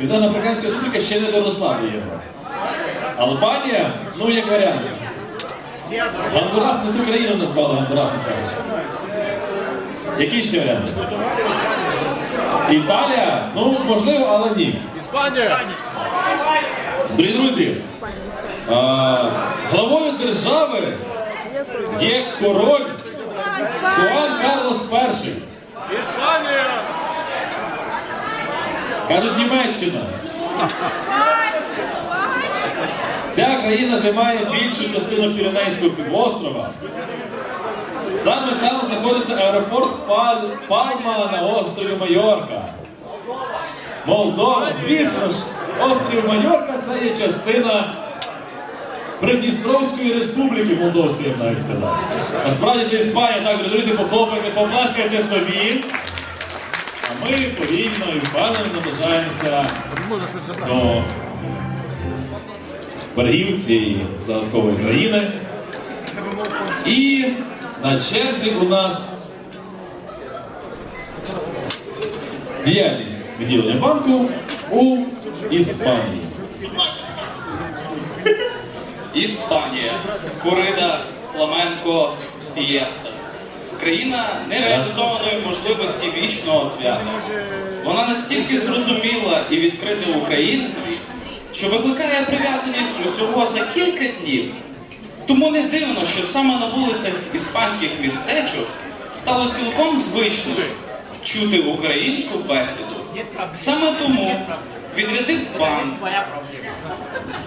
Південно-Африканська республіка ще не доросла до євро. Албанія, ну як варіант. Гондурас не ту країну назвали Гондурасом, кажуть. Які ще варіанти? Італія? Ну, можливо, але ні. Іспанія! Дорогі друзі, а, главою держави є король Хуан Карлос І. Іспанія! Кажуть, Німеччина. Ця країна займає більшу частину Піренейського півострова. Саме там знаходиться аеропорт Пал- Пальма на острові Майорка. Молдова, звісно ж, острів Майорка це є частина Придністровської республіки Молдовської, я б навіть сказав. Насправді це Іспанія, так, друзі, похлопайте, поплескайте собі. А ми повільно і впевнено наближаємося до берегів цієї загадкової країни. І на черзі у нас діяльність відділення банку у Іспанії. Іспанія, Корида, Фламенко, Фієста. Країна нереалізованої можливості вічного свята. Вона настільки зрозуміла і відкрита українцеві, що викликає прив'язаність усього за кілька днів. Тому не дивно, що саме на вулицях іспанських містечок стало цілком звичним чути українську бесіду. Саме тому відрядив банк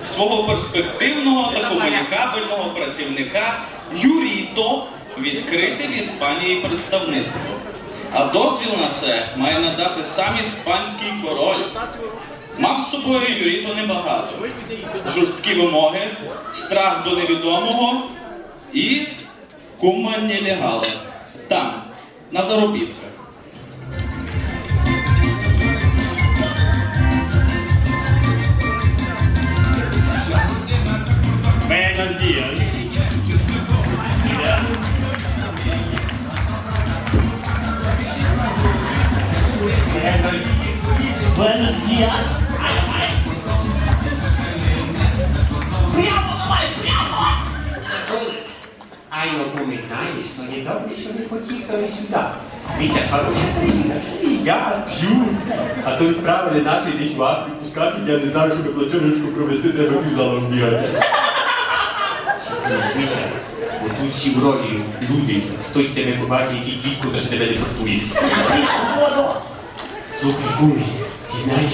свого перспективного та комунікабельного працівника Юріто відкрити в Іспанії представництво. А дозвіл на це має надати сам іспанський король. Мав з собою Юріто небагато. Жорсткі вимоги, страх до невідомого і кума нелегала. Там, на заробітках. Buenos días. Días. Ay, ay. Прямо давай, прямо! А його ми знаєш, то недавно що не поїхали сюди. Мися хороша країна, їдять, п'ють. А то відправили наші десь в Африку скати, я не знаю, щоб платежечку провести, треба півзалом бігати. Мися, бо тут всі вроді люди, хтось тебе побачить, який дідько, то що тебе депортує. Слухай, кумі, знаєш,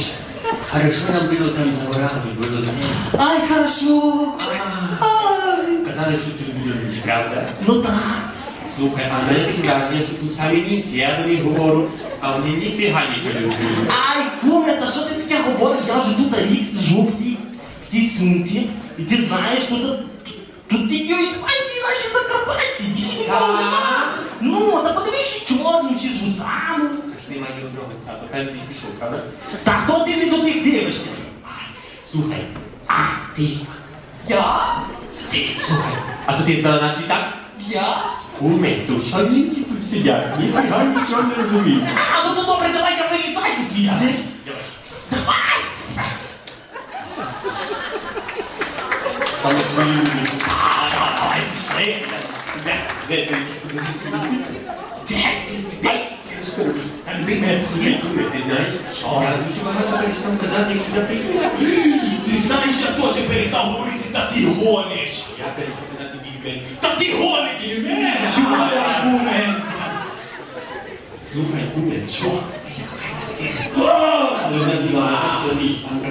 хорошо нам було там за горами, було не. Ай, хорошо. Ай. Казали, що ти будеш, правда? Ну так. Слухай, а мене таке враження, що тут самі німці, я до них говорю, а вони ніфіга нічого не розуміють. Ай, куме, та що ти таке говориш? Я вже тут рік сижу в тій, в тій сумці, і ти знаєш, що тут, тут тільки іспанці наші закарпатці, більше нікого нема. Ну, та подивись, чорні, всі з вусами. Немає ні одного цапа, хай ти пішов, правда? Та хто ти не до них дивишся? Слухай, А, ти. Я? ти, слухай, а то ти знала наш літак? Я? Куме, то що німці тут сидять? Ніфіга нічого не розуміють. А, ну то добре, давай я вирізаю звідси. Давай! Там свої люди. А, давай, пішли. Де, де ти? Там би не Ні, куме, ти знаєш, я дуже багато перестав казати, як сюди приїхав. Ти знаєш, я теж перестав говорити, та ти гониш. Я перестав казати бігай. Та ти гониш! Юра, куме! Слухай, куме, що? О! Але не була наша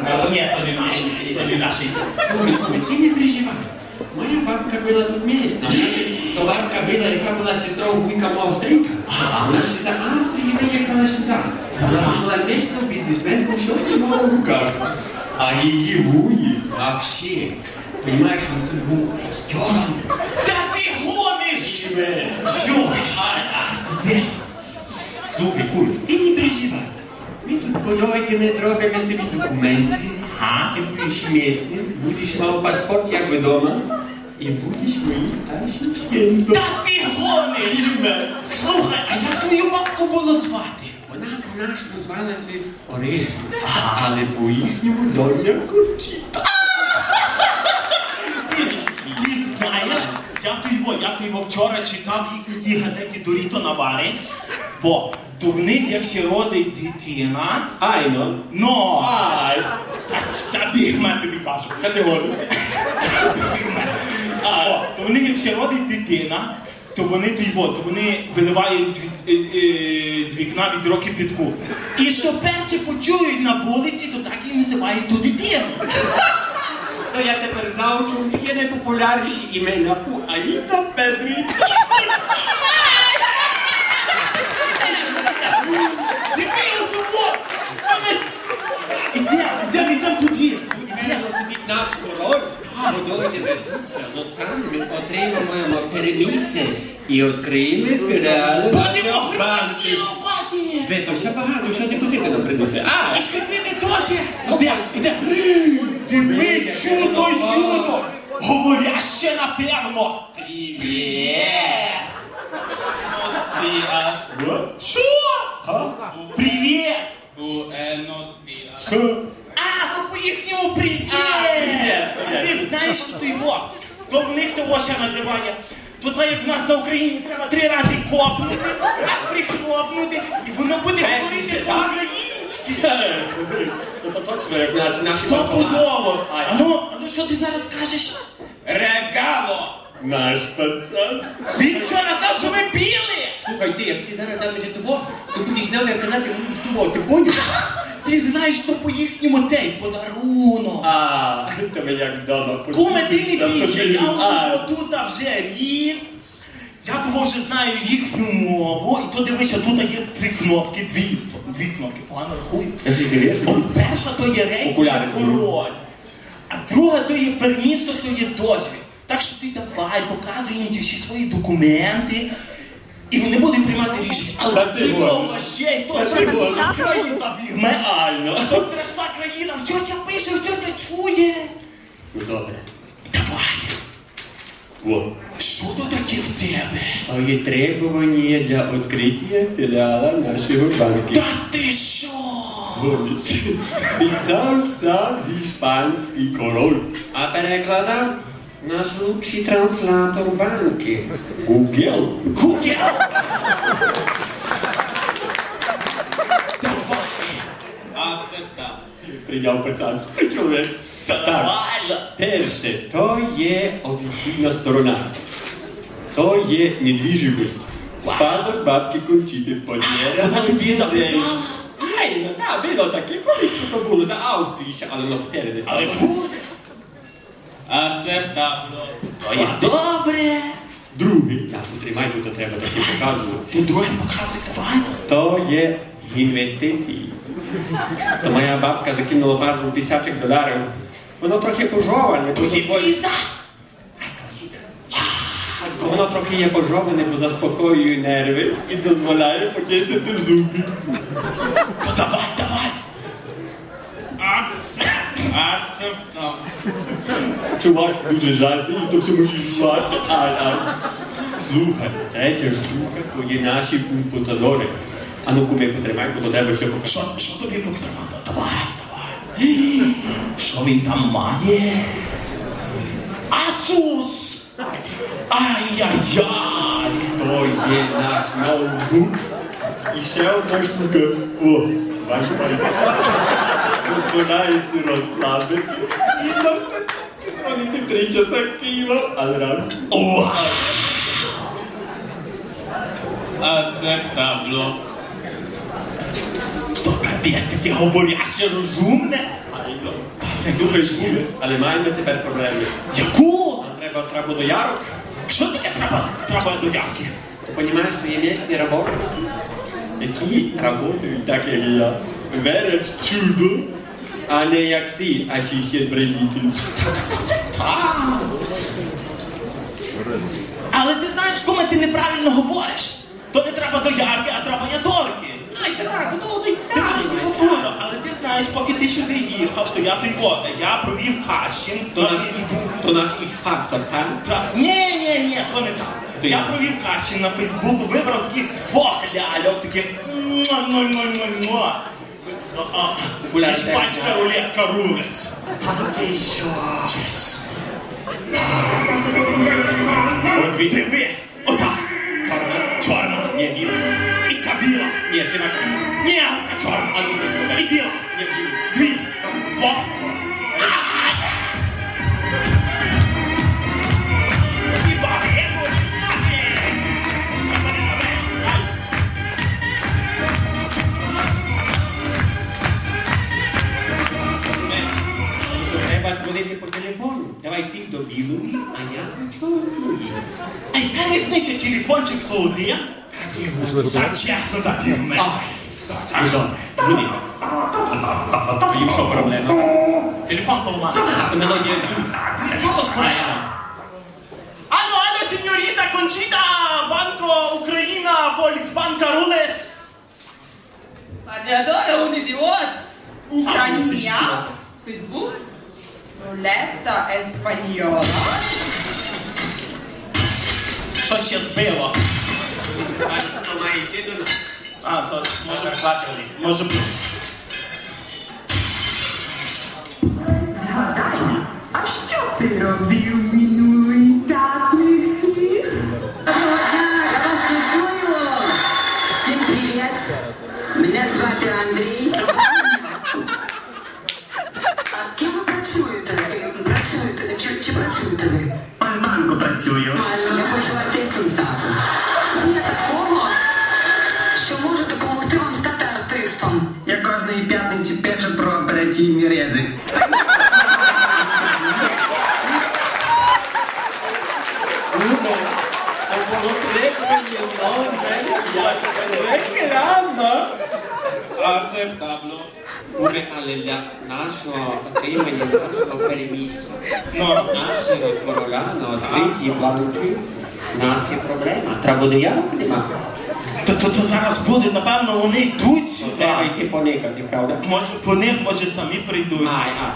А, Ні, то не наші, то не наші. Слухай, куме, ти не переживай. Моя бабка була тут місна. То бабка була, яка була сестрою вуйка мого стрійка. А вона ще за Австрії виїхала сюди. Вона була місна бізнесменка, що ти мала в руках. А її вуї вообще, понимаєш, він тут був актером. Та ти гониш! Що? Де? Слухай, куме, ти не переживай. Ми тут поїдемо, зробимо тобі документи. Ага. Ти будеш місний, будеш мав паспорт, як вдома, і будеш моїм асистентом. Та ти гониш! Слухай, а як твою бабку було звати? Вона наша назвалася Ориса, але по-їхньому доня Кончіта. Ти, ти знаєш, його, я його вчора читав їх у тій газеті Доріто Навари, бо то в них, як ще родить дитина, Айно. но, Ай. так та бігме тобі кажу, категорію. А, о, то вони, як ще родить дитина, то вони то його, то вони виливають з, е, е, з вікна відро кипятку. І що перші почують на вулиці, то так і називають ту дитину. То я тепер знав, чому є найпопулярніші імена. У Аніта того! Іде, іде, сидить наш король, водойде ведуться, зостанемо, отримаємо перемісце і відкриємо філіали Будемо нашого банку. хрестувати! Ви то ще багато, що депозити нам принесе. А, І кредити теж! Іде, іде! Диви, чудо, юдо! Говоряще напевно! Привіт! Días, Що? Привіт! buenos días. А, то по їхньому привіт! А, привіт, привіт. Ти знаєш, що то його? То в них того ще називає. То то як в нас на Україні треба три рази копнути, раз прихлопнути, і воно буде говорити по-українськи. то, то точно, як наш наш Стопудово! А ну, а ну що ти зараз кажеш? Regalo. Наш пацан. Він вчора знав, що ви біли! Слухай, ти, як ти зараз дам вже того, то будеш нам казати, ну, того, ти поняв? Ти знаєш, що по їхньому цей подарунок. А, ми як вдома. Куме, ти не більше, я тут вже рік. Я того вже знаю їхню мову, і то дивися, тут є три кнопки, дві. Дві кнопки, погано рахую. От перша то є рейд король, а друга то є пермісо, то є дозвіл. Так що ти давай, показуй їм ті всі свої документи, і вони будуть приймати рішення. Але можеш. ще, то країна. Реально. То страшна країна, все ся пише, все ся чує. Ну добре. Давай, О. що то таке в тебе? То є требування для відкриття філіала нашого банку. Та ти що? Писав сам іспанський король. А перекладав наш лучший транслатор банки. Google. Гугел! Давай! Aceptable. Прийняв пацанський чоловік. Так. Нормально! Перше, то є офіційна сторона. То є недвіжимость. Спадок бабки Кончити поділя. Вона тобі записала? Ай, ну так, було таке, колись то було за Австрії ще, але ну тепер стало. буде! Aceptable. То є добре! Другий, я потримай, бо то треба таке показувати. Ти друге показуй, давай! То є інвестиції. То моя бабка закинула пару тисячок доларів. Воно трохи пожоване, То є віза! Воно трохи є пожоване, бо заспокоює нерви і дозволяє почистити зуби. То давай, давай! Aceptable. Чувак дуже жадний, і то все мусиш жувати. Ай, ай. Слухай, третя штука, то є наші компутадори. А ну куми потримай, бо то треба ще показати. Що, що тобі повтримати? Давай, давай! Що він там має? Асус! Ай-яй-яй! То є наш ноутбук. І ще одна штука. О, Wi-Fi. Дозволяєшся розслабити. І за все дзвонити в три часа Києва, але рано. О! Aceptable. То капець таке говоряще розумне! Куми, але маємо тепер проблему. Яку? Нам треба треба до ярок. Що таке треба? Треба до ямки? Ти розумієш, що є місні роботники, які працюють так, як і я. Вірять в чудо, а не як ти, асистент бразитель. Але ти знаєш, кому ти неправильно говориш. То не треба до ярки, а треба ядорки. Ай, так, то то Ти трошки повторно, але ти знаєш, поки ти сюди їхав, то я його, я провів кастинг, То то наш, то наш X-фактор, так? Так. Ні, ні, ні, то не так. Ти Я провів кастинг на Фейсбуку, вибрав таких двох ляльок, таких м, Муа, муа, муа, муа, муа. А, а, Іспанська рулетка Рурес. Та ти що? Чес. От ви диви. Отак. Чорна. Чорна. Ні, біла. І та біла. Ні, сіна. Ні, та чорна. А ну, І біла. Ні, а я до чорної. А яка різниця, телефончик то один? Та чесно, так і в мене. Так, добре. Дзвони. І що проблема? Телефон поламаний. А, то мелодія джуз. Чого справа? Алло, алло, сеньоріта Кончита, Банко Україна, Фольксбанка Рулес. Parliatore è un idiota! Ucrania? Facebook? Ruletta è spagnola? Що ще збило? А що має йти до нас? А, то може платили. Може бути. А що ти Акцептабло. Уве, але для нашого отримання, нашого переміщення, нашого короля на відкритій банки, нас є проблема. Треба буде яру піднімати. то, то, то зараз буде, напевно, вони йдуть сюди. Треба йти поникати, правда? Може, по них, може, самі прийдуть. Ай, а.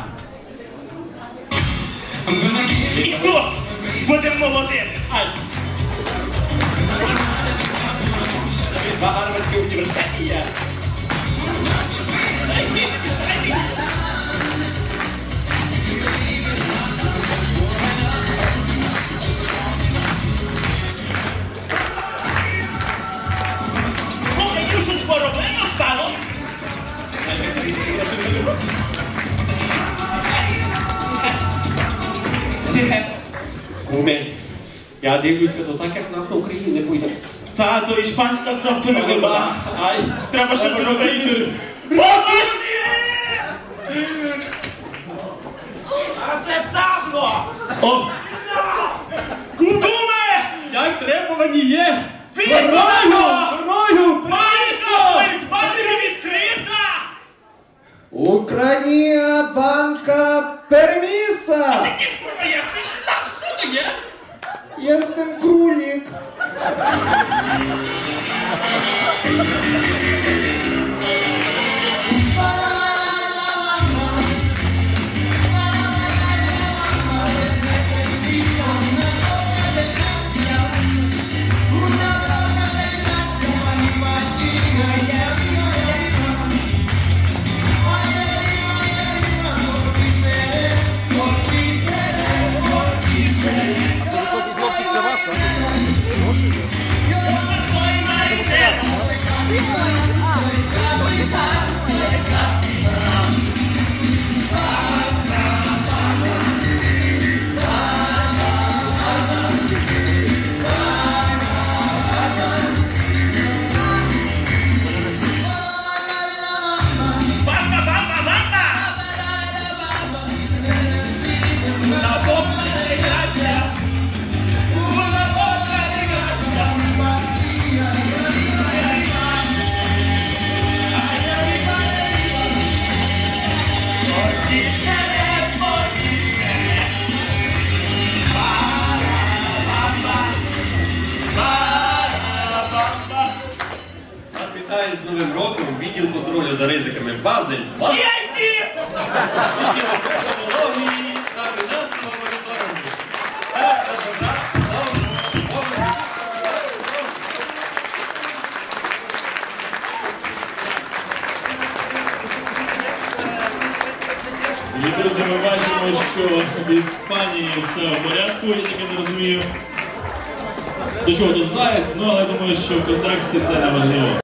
І тут будемо молодим. Ай. В Гарвардській університеті є. Слухай, ну Куме, я дивлюся, то так як в нас на Україні не буде. Та, то іспанська кров то не вода. Ай, Треба ще зробити. Акцептабло! О! Куме! Як требувані є! Вікторно! Королю! Банка! Банка відкрита! Україна банка перміса! Ти курва, я ти що то є? Jestem królik! відділ контролю за ризиками бази Валєнті! Відділ екології та фінансового моніторингу. І, друзі, ми бачимо, що в Іспанії все в порядку, я таке не розумію. До чого тут заяць, ну але думаю, що в контексті це не важливо.